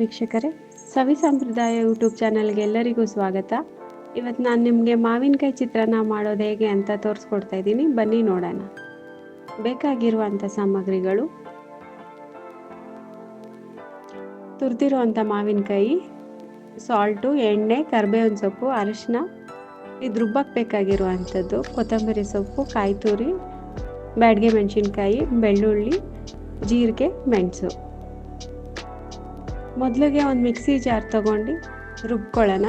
ವೀಕ್ಷಕರೇ. ಸವಿ ಸಂಪ್ರದಾಯ ಯೂಟ್ಯೂಬ್ ಚಾನಲ್ಗೆ ಎಲ್ಲರಿಗೂ ಸ್ವಾಗತ. ಇವತ್ತು ನಾನು ನಿಮಗೆ ಮಾವಿನಕಾಯಿ ಚಿತ್ರಾನ್ನ ಮಾಡೋದು ಹೇಗೆ ಅಂತ ತೋರಿಸ್ಕೊಡ್ತಾ ಇದ್ದೀನಿ. ಬನ್ನಿ ನೋಡೋಣ. ಬೇಕಾಗಿರುವಂಥ ಸಾಮಗ್ರಿಗಳು. ತುರಿದಿರುವಂಥ ಮಾವಿನಕಾಯಿ, ಸಾಲ್ಟು, ಎಣ್ಣೆ, ಕರ್ಬೇವಿನ ಸೊಪ್ಪು, ಅರಿಶಿನ. ಇದು ರುಬ್ಬಕ್ಕೆ ಬೇಕಾಗಿರುವಂಥದ್ದು ಕೊತ್ತಂಬರಿ ಸೊಪ್ಪು ಕಾಯಿ ತುರಿ ಬ್ಯಾಡ್ಗೆ ಮೆಣಸಿನ್ಕಾಯಿ, ಬೆಳ್ಳುಳ್ಳಿ, ಜೀರಿಗೆ, ಮೆಣಸು. ಮೊದಲಿಗೆ ಒಂದು ಮಿಕ್ಸಿ ಜಾರ್ ತಗೊಂಡು ರುಬ್ಕೊಳ್ಳೋಣ.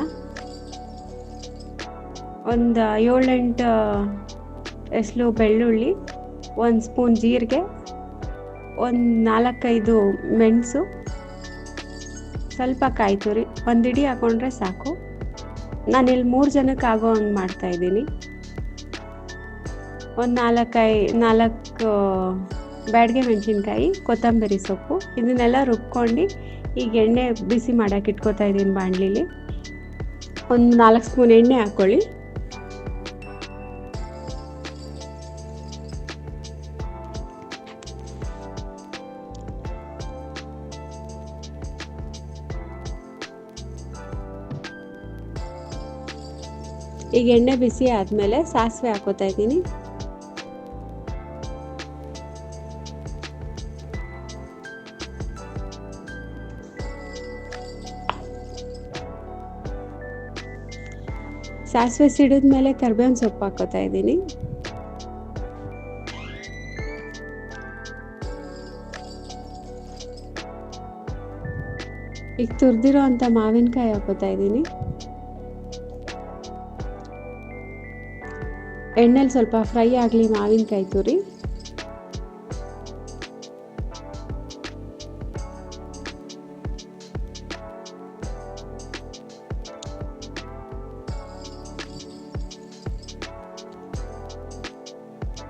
ಒಂದು ಏಳೆಂಟು ಎಸ್ಲು ಬೆಳ್ಳುಳ್ಳಿ, ಒಂದು ಸ್ಪೂನ್ ಜೀರಿಗೆ, ಒಂದು ನಾಲ್ಕೈದು ಮೆಣಸು, ಸ್ವಲ್ಪ ಕಾಯಿ ತುರಿ, ಒಂದು ಇಡಿ ಹಾಕೊಂಡ್ರೆ ಸಾಕು. ನಾನಿಲ್ಲಿ ಮೂರು ಜನಕ್ಕೆ ಆಗೋ ಹಂಗೆ ಮಾಡ್ತಾಯಿದ್ದೀನಿ ಒಂದು ನಾಲ್ಕೈ, ನಾಲ್ಕು ಬ್ಯಾಡ್ಗೆ ಮೆಣಸಿನ್ಕಾಯಿ, ಕೊತ್ತಂಬರಿ ಸೊಪ್ಪು, ಇದನ್ನೆಲ್ಲ ರುಬ್ಕೊಂಡು ಈಗ ಎಣ್ಣೆ ಬಿಸಿ ಮಾಡೋಕೆ ಇಟ್ಕೊತಾ ಇದ್ದೀನಿ ಬಾಣಲಿಲಿ. ಒಂದು ನಾಲ್ಕು ಸ್ಪೂನ್ ಎಣ್ಣೆ ಹಾಕ್ಕೊಳ್ಳಿ. ಈಗ ಎಣ್ಣೆ ಬಿಸಿ ಆದಮೇಲೆ ಸಾಸಿವೆ ಹಾಕೋತಾ ಇದ್ದೀನಿ. ಸಾಸಿವೆ ಸಿಡಿದ ಮೇಲೆ ಕರ್ಬೇವಿನ ಸೊಪ್ಪು ಹಾಕೋತಾ ಇದ್ದೀನಿ. ಈಗ ತುರಿದಿರೋ ಅಂತ ಮಾವಿನಕಾಯಿ ಹಾಕೋತಾ ಇದ್ದೀನಿ. ಎಣ್ಣೆಲಿ ಸ್ವಲ್ಪ ಫ್ರೈ ಆಗಲಿ ಮಾವಿನಕಾಯಿ ತುರಿ.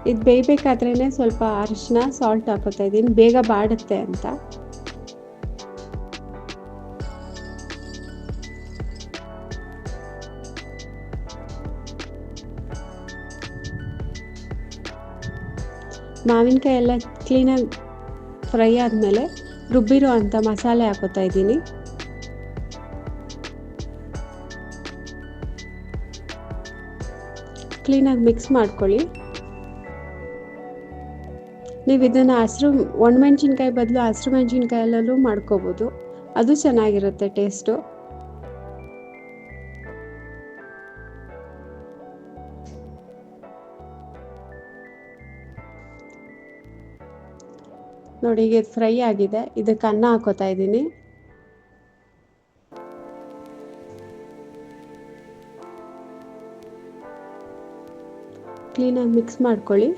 ಇದು ಬೇಯಬೇಕಾದ್ರೇ ಸ್ವಲ್ಪ ಅರಿಶಿನ ಸಾಲ್ಟ್ ಹಾಕೋತಾ ಇದ್ದೀನಿ. ಬೇಗ ಬಾಡುತ್ತೆ ಅಂತ. ಮಾವಿನಕಾಯಿ ಎಲ್ಲ ಕ್ಲೀನಾಗಿ ಫ್ರೈ ಆದಮೇಲೆ ರುಬ್ಬಿರೋ ಅಂಥ ಮಸಾಲೆ ಹಾಕೋತಾ ಇದ್ದೀನಿ. ಕ್ಲೀನಾಗಿ ಮಿಕ್ಸ್ ಮಾಡ್ಕೊಳ್ಳಿ. ನೀವು ಇದನ್ನು ಹಸಿರು ಒಣಮೆಣ್ಸಿನ್ಕಾಯಿ ಬದಲು ಹಸಿರು ಮೆಣಸಿನ್ಕಾಯಲ್ಲೂ ಮಾಡ್ಕೋಬೋದು. ಅದು ಚೆನ್ನಾಗಿರುತ್ತೆ ಟೇಸ್ಟು. ನೋಡಿ, ಈಗ ಫ್ರೈ ಆಗಿದೆ. ಇದಕ್ಕೆ ಅನ್ನ ಹಾಕೋತಾ ಇದ್ದೀನಿ. ಕ್ಲೀನಾಗಿ ಮಿಕ್ಸ್ ಮಾಡ್ಕೊಳ್ಳಿ.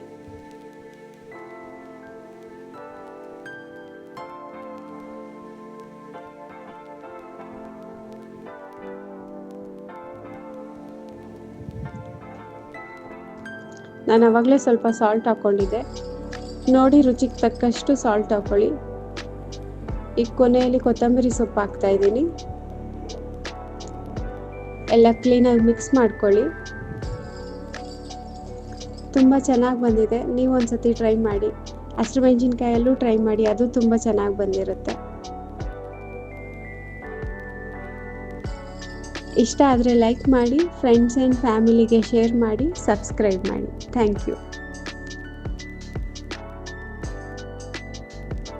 ನಾನು ಆವಾಗಲೇ ಸ್ವಲ್ಪ ಸಾಲ್ಟ್ ಹಾಕ್ಕೊಂಡಿದ್ದೆ ನೋಡಿ ರುಚಿಗೆ ತಕ್ಕಷ್ಟು ಸಾಲ್ಟ್ ಹಾಕ್ಕೊಳ್ಳಿ ಈಗ ಕೊನೆಯಲ್ಲಿ ಕೊತ್ತಂಬರಿ ಸೊಪ್ಪು ಹಾಕ್ತಾ ಇದ್ದೀನಿ. ಎಲ್ಲ ಕ್ಲೀನಾಗಿ ಮಿಕ್ಸ್ ಮಾಡ್ಕೊಳ್ಳಿ. ತುಂಬ ಚೆನ್ನಾಗಿ ಬಂದಿದೆ. ನೀವು ಒಂದ್ಸತಿ ಟ್ರೈ ಮಾಡಿ. ಹಸಿರು ಮೆಣಸಿನ್ಕಾಯಲ್ಲೂ ಟ್ರೈ ಮಾಡಿ. ಅದು ತುಂಬ ಚೆನ್ನಾಗಿ ಬಂದಿರುತ್ತೆ. ಇಷ್ಟ ಆದರೆ ಲೈಕ್ ಮಾಡಿ ಫ್ರೆಂಡ್ಸ್ ಆ್ಯಂಡ್ ಫ್ಯಾಮಿಲಿಗೆ ಶೇರ್ ಮಾಡಿ ಸಬ್ಸ್ಕ್ರೈಬ್ ಮಾಡಿ. Thank you